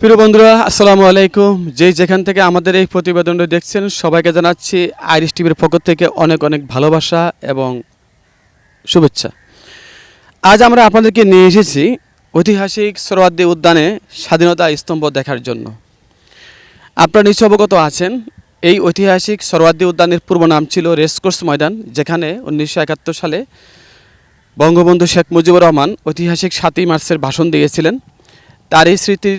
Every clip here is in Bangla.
প্রিয় বন্ধুরা, আসসালামু আলাইকুম। যে যেখান থেকে আমাদের এই প্রতিবেদনটি দেখছেন, সবাইকে জানাচ্ছি আইরিশ টিভির পক্ষ থেকে অনেক অনেক ভালোবাসা এবং শুভেচ্ছা। আজ আমরা আপনাদেরকে নিয়ে এসেছি ঐতিহাসিক সরোয়ার্দী উদ্যানে স্বাধীনতা স্তম্ভ দেখার জন্য। আপনারা নিশ্চয় অবগত আছেন, এই ঐতিহাসিক সরোয়ার্দী উদ্যানের পূর্ব নাম ছিল রেসকোর্স ময়দান, যেখানে উনিশশো একাত্তর সালে বঙ্গবন্ধু শেখ মুজিবুর রহমান ঐতিহাসিক সাতই মার্চের ভাষণ দিয়েছিলেন। তার এই স্মৃতির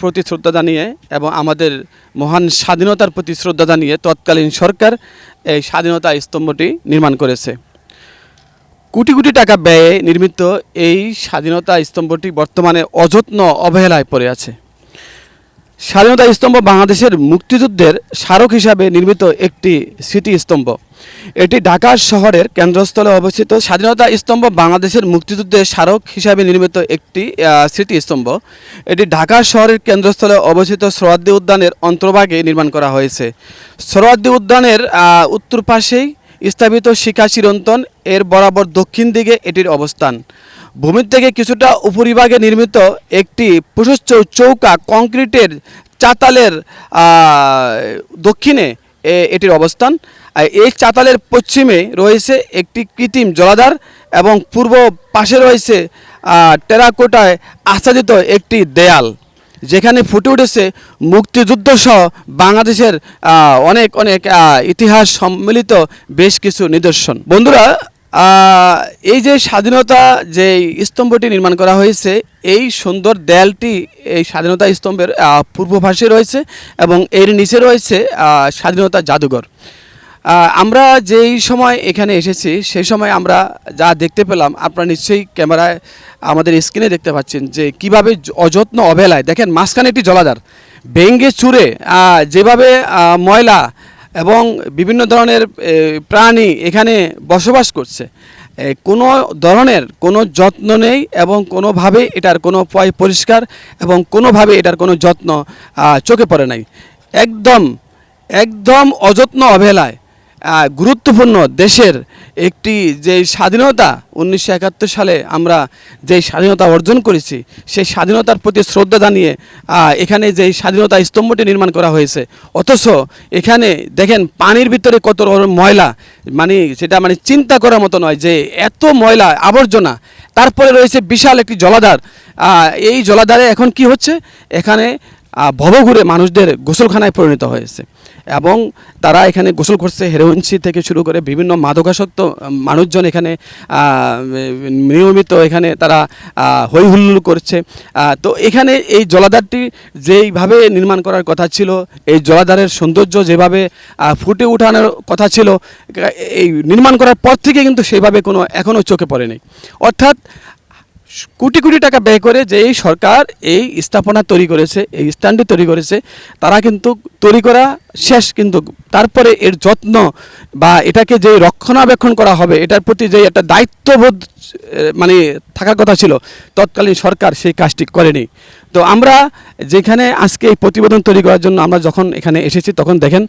প্রতি শ্রদ্ধা জানিয়ে এবং আমাদের মহান স্বাধীনতার প্রতি শ্রদ্ধা জানিয়ে তৎকালীন সরকার এই স্বাধীনতা স্তম্ভটি নির্মাণ করেছে। কোটি কোটি টাকা ব্যয়ে নির্মিত এই স্বাধীনতা স্তম্ভটি বর্তমানে অযত্ন অবহেলায় পড়ে আছে। স্বাধীনতা স্তম্ভ বাংলাদেশের মুক্তিযুদ্ধের স্মারক হিসাবে নির্মিত একটি স্মৃতিস্তম্ভ এটি ঢাকা শহরের কেন্দ্রস্থলে অবস্থিত স্বাধীনতা স্তম্ভ বাংলাদেশের মুক্তিযুদ্ধের স্মারক হিসাবে নির্মিত একটি স্মৃতিস্তম্ভ এটি ঢাকা শহরের কেন্দ্রস্থলে অবস্থিত সোহরাদ্দি উদ্যানের অন্তর্ভাগে নির্মাণ করা হয়েছে। সোহরাদ্দি উদ্যানের উত্তর পাশেই স্থাপিত শিখা চিরন্তন, এর বরাবর দক্ষিণ দিকে এটির অবস্থান। ভূমির থেকে কিছুটা উপরিভাগে নির্মিত একটি প্রশস্ত চৌকা কংক্রিটের চাতালের দক্ষিণে এটির অবস্থান। এই চাতালের পশ্চিমে রয়েছে একটি কৃত্রিম জলাধার এবং পূর্ব পাশে রয়েছে টেরাকোটায় আচ্ছাদিত একটি দেয়াল, যেখানে ফুটে উঠেছে মুক্তিযুদ্ধ সহ বাংলাদেশের অনেক অনেক ইতিহাস সম্মিলিত বেশ কিছু নিদর্শন। বন্ধুরা এই যে স্বাধীনতা যে স্তম্ভটি নির্মাণ করা হয়েছে, এই সুন্দর দেয়ালটি, এই স্বাধীনতা স্তম্ভের পূর্ব রয়েছে এবং এর নিচে রয়েছে স্বাধীনতা জাদুঘর। আমরা যেই সময় এখানে এসেছি সেই সময় আমরা যা দেখতে পেলাম, আপনারা নিশ্চয়ই ক্যামেরায় আমাদের স্ক্রিনে দেখতে পাচ্ছেন যে কীভাবে অযত্ন অবহেলায়, দেখেন মাঝখানে একটি জলাধার, ভেঙ্গে চুরে যেভাবে ময়লা এবং বিভিন্ন ধরনের প্রাণী এখানে বসবাস করছে। কোনো ধরনের কোনো যত্ন নেই এবং কোনোভাবে এটার কোনো পয় পরিষ্কার এবং কোনোভাবে এটার কোনো যত্ন চোখে পড়ে নাই। একদম একদম অযত্ন অবহেলায় গুরুত্বপূর্ণ দেশের একটি যে স্বাধীনতা, উনিশশো একাত্তর সালে আমরা যে স্বাধীনতা অর্জন করেছি, সেই স্বাধীনতার প্রতি শ্রদ্ধা জানিয়ে এখানে যে স্বাধীনতা স্তম্ভটি নির্মাণ করা হয়েছে। অথচ এখানে দেখেন পানির ভিতরে কত ময়লা মানে সেটা মানে চিন্তা করার মতো নয় যে এত ময়লা, আবর্জনা, তারপরে রয়েছে বিশাল একটি জলাধার। এই জলাধারে এখন কি হচ্ছে? এখানে ভবঘুরে মানুষদের গোসলখানায় পরিণত হয়েছে। এবং তারা এখানে গোসল করছে হেরোইনসি থেকে শুরু করে বিভিন্ন মাদকাসক্ত মানুষজন এখানে নিয়মিত এখানে তারা হুল্লোড় করছে। তো এখানে এই জলাধারটি যেইভাবে নির্মাণ করার কথা ছিল, এই জলাধারের সৌন্দর্য যেভাবে ফুটে ওঠানোর কথা ছিল, এই নির্মাণ করার পর থেকে কিন্তু সেইভাবে কোনো এখনও চোখে পড়েনি। অর্থাৎ কোটি কোটি টাকা ব্যয় করে যে এই সরকার এই স্থাপনা তৈরি করেছে, এই স্ট্যান্ডটি তৈরি করেছে, তারা কিন্তু তৈরি করা শেষ কিন্তু তারপরে এর যত্ন বা এটাকে যে রক্ষণাবেক্ষণ করা হবে, এটার প্রতি যে একটা দায়িত্ববোধ মানে থাকার কথা ছিল, তৎকালীন সরকার সেই কাজটি করেনি। তো আমরা যেখানে আজকে এই প্রতিবেদন তৈরি করার জন্য আমরা যখন এখানে এসেছি, তখন দেখেন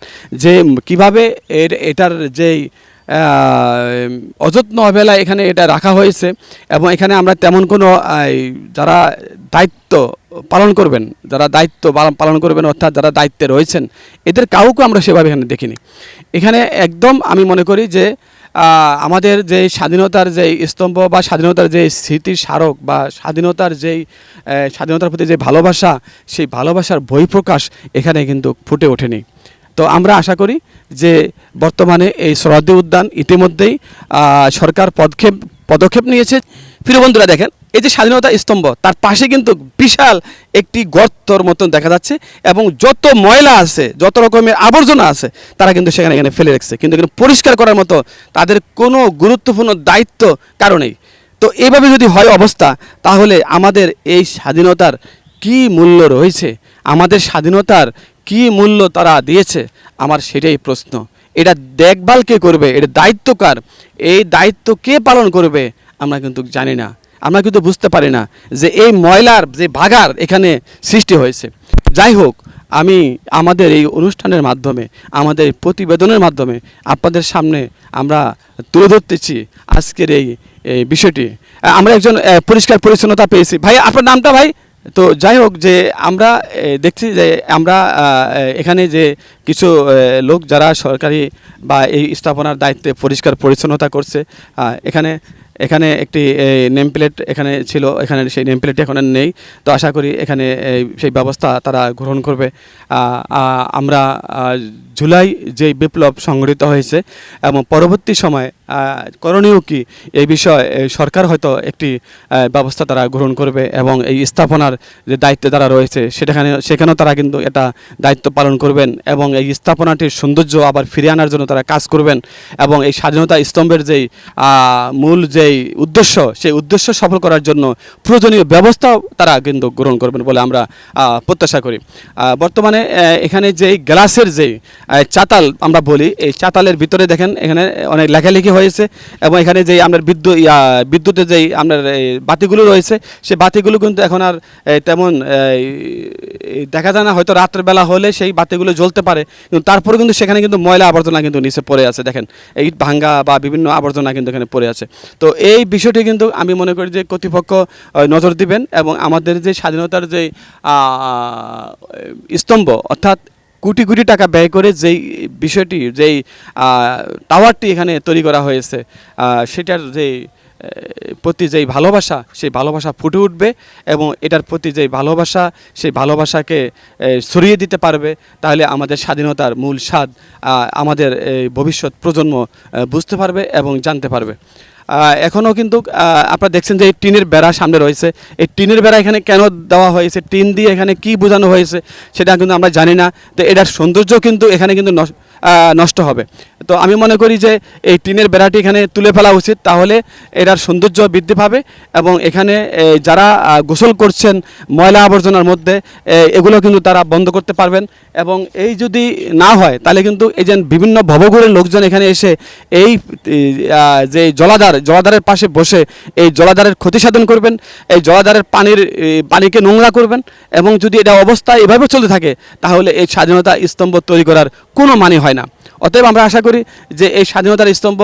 যে কীভাবে এর, এটার যেই অযত্ন অবহেলায় এখানে এটা রাখা হয়েছে এবং এখানে আমরা তেমন কোনো যারা দায়িত্ব পালন করবেন, যারা দায়িত্ব পালন- করবেন, অর্থাৎ যারা দায়িত্বে রয়েছেন, এদের কাউকে আমরা সেভাবে এখানে দেখিনি। এখানে একদম আমি মনে করি যে আমাদের যে স্বাধীনতার যে স্তম্ভ বা স্বাধীনতার যে স্মৃতির স্মারক বা স্বাধীনতার যেই স্বাধীনতার প্রতি যে ভালোবাসা, সেই ভালোবাসার বহিঃপ্রকাশ এখানে কিন্তু ফুটে ওঠেনি। তো আমরা আশা করি যে বর্তমানে এই সরহদ্দি উদ্যান ইতিমধ্যেই সরকার পদক্ষেপ পদক্ষেপ নিয়েছে। প্রিয় বন্ধুরা দেখেন, এই যে স্বাধীনতা স্তম্ভ, তার পাশে কিন্তু বিশাল একটি গর্তর মতন দেখা যাচ্ছে এবং যত ময়লা আছে, যত রকমের আবর্জনা আছে, তারা কিন্তু সেখানে, এখানে ফেলে রেখেছে। কিন্তু এখানে পরিষ্কার করার মতো তাদের কোনো গুরুত্বপূর্ণ দায়িত্ব কারণেই তো এইভাবে যদি হয় অবস্থা, তাহলে আমাদের এই স্বাধীনতার কি মূল্য রয়েছে? আমাদের স্বাধীনতার কি মূল্য তারা দিয়েছে? আমার সেটাই প্রশ্ন। এটা দেখভাল কে করবে? এটা দায়িত্ব কার? এই দায়িত্ব কে পালন করবে? আমরা কিন্তু জানি না। আমরা কিন্তু বুঝতে পারি না যে এই ময়লার যে ভাগার এখানে সৃষ্টি হয়েছে। যাই হোক, আমি আমাদের এই অনুষ্ঠানের মাধ্যমে, আমাদের প্রতিবেদনের মাধ্যমে আপনাদের সামনে আমরা তুলে ধরতেছি আজকের এই এই বিষয়টি। আমরা একজন পরিষ্কার পরিচ্ছন্নতা পেয়েছি। ভাই, আপনার নামটা ভাই? তো যাই হোক যে আমরা দেখছি যে আমরা এখানে যে কিছু লোক যারা সরকারি বা এই স্থাপনার দায়িত্বে পরিষ্কার পরিচ্ছন্নতা করছে এখানে এখানে একটি নেম প্লেট এখানে ছিল, এখানে সেই নেম প্লেট এখন নেই। তো আশা করি এখানে সেই ব্যবস্থা তারা গ্রহণ করবে। আমরা জুলাই যে বিপ্লব সংগঠিত হয়েছে এবং পরবর্তী সময়ে করণীয় কি এই বিষয়ে সরকার হয়তো একটি ব্যবস্থা তারা গ্রহণ করবে এবং এই স্থাপনার যে দায়িত্বে তারা রয়েছে সেখানে, সেখানেও তারা কিন্তু এটা দায়িত্ব পালন করবেন এবং এই স্থাপনাটির সৌন্দর্য আবার ফিরিয়ে আনার জন্য তারা কাজ করবেন এবং এই স্বাধীনতা স্তম্ভের যেই মূল যেই উদ্দেশ্য, সেই উদ্দেশ্য সফল করার জন্য প্রয়োজনীয় ব্যবস্থাও তারা কিন্তু গ্রহণ করবেন বলে আমরা প্রত্যাশা করি। বর্তমানে এখানে যেই গ্লাসের যেই চাতাল আমরা বলি, এই চাতালের ভিতরে দেখেন, এখানে অনেক লেখালেখি হয়েছে এবং এখানে যেই আপনার বিদ্যুৎ বিদ্যুতের যেই আপনার বাতিগুলো রয়েছে সে বাতিগুলো কিন্তু এখন আর তেমন দেখা যায় না, হয়তো রাত্রের বেলা হলে সেই বাতিগুলো জ্বলতে পারে। কিন্তু তারপরে কিন্তু সেখানে কিন্তু ময়লা আবর্জনা কিন্তু নিচে পড়ে আছে, দেখেন। এই ভাঙ্গা বা বিভিন্ন আবর্জনা কিন্তু এখানে পড়ে আছে। তো এই বিষয়টি কিন্তু আমি মনে করি যে কর্তৃপক্ষ নজর দিবেন এবং আমাদের যে স্বাধীনতার যে স্তম্ভ, অর্থাৎ কোটি কোটি টাকা ব্যয় করে যেই বিষয়টি যেই টাওয়ারটি এখানে তৈরি করা হয়েছে সেটার আহ, প্রতি যেই ভালোবাসা, সেই ভালোবাসা ফুটে উঠবে এবং এটার প্রতি যেই ভালোবাসা, সেই ভালোবাসাকে ছড়িয়ে দিতে পারবে, তাহলে আমাদের স্বাধীনতার মূল স্বাদ আমাদের ভবিষ্যৎ প্রজন্ম বুঝতে পারবে এবং জানতে পারবে। এখনও কিন্তু আপনারা দেখছেন যে এই টিনের বেড়া সামনে রয়েছে। এই টিনের বেড়া এখানে কেন দেওয়া হয়েছে? টিন দিয়ে এখানে কি বোঝানো হয়েছে? সেটা কিন্তু আমরা জানি না। তো এটার সৌন্দর্য কিন্তু এখানে কিন্তু নষ- নষ্ট হবে। তো আমি মনে করি যে এই টিনের বেড়াটি এখানে তুলে ফেলা উচিত। তাহলে এটার সৌন্দর্য বৃদ্ধি পাবে এবং এখানে যারা গোসল করছেন ময়লা আবর্জনার মধ্যে এগুলো কিন্তু তারা বন্ধ করতে পারবেন এবং এই যদি না হয়, তাহলে কিন্তু এই যে বিভিন্ন ভবঘুরের লোকজন এখানে এসে এই যে জলাধার, জলাধারের পাশে বসে এই জলাধারের ক্ষতি সাধন করবেন, এই জলাধারের পানির পানিকে নোংরা করবেন এবং যদি এটা অবস্থা এভাবে চলতে থাকে, তাহলে এই স্বাধীনতা স্তম্ভ তৈরি করার কোনো মানে হয় না। অতএব আমরা আশা করি যে এই স্বাধীনতার স্তম্ভ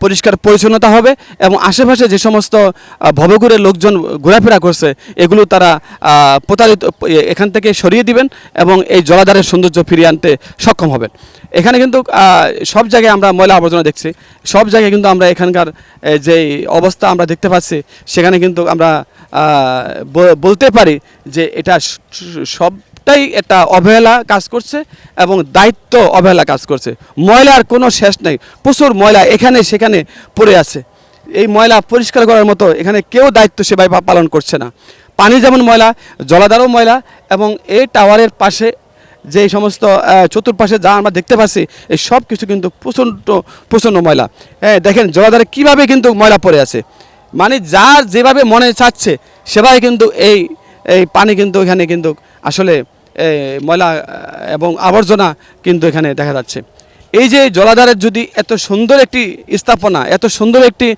পরিষ্কার পরিচ্ছন্নতা হবে এবং আশেপাশে যে সমস্ত আহ, ভবঘুরের লোকজন ঘোরাফেরা করছে এগুলো তারা প্রতারিত এখান থেকে সরিয়ে দিবেন এবং এই জলাধারের সৌন্দর্য ফিরিয়ে আনতে সক্ষম হবেন। এখানে কিন্তু সব জায়গায় আমরা ময়লা আবর্জনা দেখছি সব জায়গায় কিন্তু আমরা এখানকার যে অবস্থা আমরা দেখতে পাচ্ছি সেখানে কিন্তু আমরা বলতে পারি যে এটা স- স- এটা অবহেলা কাজ করছে এবং দায়িত্ব অবহেলা কাজ করছে। ময়লার কোনো শেষ নেই। প্রচুর ময়লা এখানে সেখানে পড়ে আছে। এই ময়লা পরিষ্কার করার মতো এখানে কেউ দায়িত্ব সেবায় পালন করছে না। পানি যেমন ময়লা, জলাধারও ময়লা এবং এই টাওয়ারের পাশে যে সমস্ত চতুর্পাশে যা আমরা দেখতে পাচ্ছি, এই সব কিছু কিন্তু প্রচণ্ড প্রচণ্ড ময়লা। হ্যাঁ দেখেন, জলাধারে কীভাবে কিন্তু ময়লা পড়ে আছে। মানে যার যেভাবে মনে চাচ্ছে, সেভাবে কিন্তু এই এই পানি কিন্তু এখানে কিন্তু আসলে ময়লা এবং আবর্জনা কিন্তু এখানে দেখা যাচ্ছে। এই যে জলাধারের যদি এত সুন্দর একটি স্থাপনা, এত সুন্দর একটি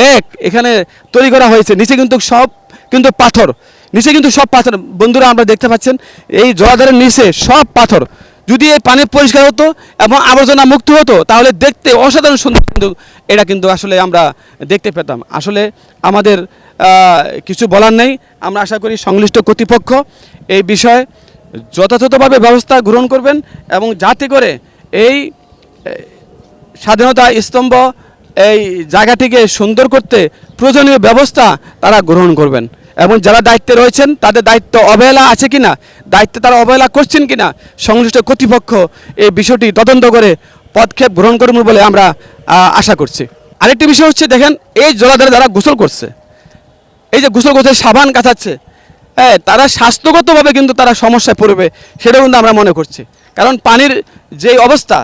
লেক এখানে তৈরি করা হয়েছে, নিচে কিন্তু সব কিন্তু পাথর, নিচে কিন্তু সব পাথর। বন্ধুরা, আমরা দেখতে পাচ্ছেন, এই জলাধারের নিচে সব পাথর। যদি এই পানি পরিষ্কার হতো এবং আবর্জনা মুক্ত হতো, তাহলে দেখতে অসাধারণ সুন্দর কিন্তু এটা কিন্তু আসলে আমরা দেখতে পেতাম। আসলে আমাদের কিছু বলার নেই। আমরা আশা করি সংশ্লিষ্ট কর্তৃপক্ষ এই বিষয়ে যথাযথভাবে ব্যবস্থা গ্রহণ করবেন এবং যাতে করে এই স্বাধীনতা স্তম্ভ এই জায়গাটিকে সুন্দর করতে প্রয়োজনীয় ব্যবস্থা তারা গ্রহণ করবেন। এবং যারা দায়িত্বে রয়েছেন, তাদের দায়িত্ব অবহেলা আছে কিনা, দায়িত্বে তারা অবহেলা করছেন কিনা, সংশ্লিষ্ট কর্তৃপক্ষ এই বিষয়টি তদন্ত করে পদক্ষেপ গ্রহণ করবেন বলে আমরা আশা করছি। আরেকটি বিষয় হচ্ছে, দেখেন, এই জলাধারে যারা গোসল করছে, এই যে গোসল করছে, সাবান কাচাচ্ছে হ্যাঁ তারা স্বাস্থ্যগতভাবে কিন্তু তারা সমস্যায় পড়বে সেটা কিন্তু আমরা মনে করছি। কারণ পানির যে অবস্থা,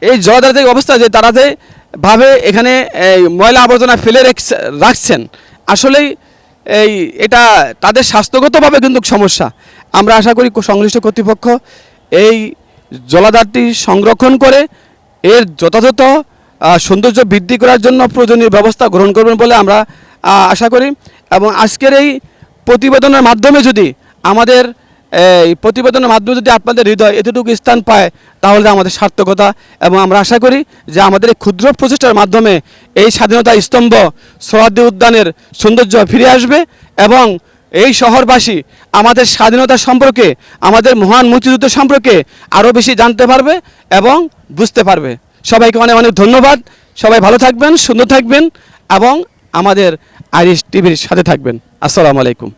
এই জলাধারের যে অবস্থা, যে তারা যে ভাবে এখানে ময়লা আবর্জনা ফেলে রেখছে- রাখছেন, আসলেই এই এটা তাদের স্বাস্থ্যগতভাবে কিন্তু সমস্যা। আমরা আশা করি সংশ্লিষ্ট কর্তৃপক্ষ এই জলাধারটি সংরক্ষণ করে, এর যথাযথ সৌন্দর্য বৃদ্ধি করার জন্য প্রয়োজনীয় ব্যবস্থা গ্রহণ করবেন বলে আমরা আশা করি। এবং আজকের এই প্রতিবেদনের মাধ্যমে যদি আমাদের, এই প্রতিবেদনের মাধ্যমে যদি আপনাদের হৃদয় এতটুকু স্থান পায়, তাহলে আমাদের সার্থকতা এবং আমরা আশা করি যে আমাদের এই ক্ষুদ্র প্রচেষ্টার মাধ্যমে এই স্বাধীনতা স্তম্ভ সোহাদ্দি উদ্যানের সৌন্দর্য ফিরে আসবে এবং এই শহরবাসী আমাদের স্বাধীনতা সম্পর্কে, আমাদের মহান মুক্তিযুদ্ধ সম্পর্কে আরও বেশি জানতে পারবে এবং বুঝতে পারবে। সবাইকে অনেক অনেক ধন্যবাদ। সবাই ভালো থাকবেন, সুন্দর থাকবেন এবং আমাদের আইরিশ টিভির সাথে থাকবেন। আসসালামু আলাইকুম।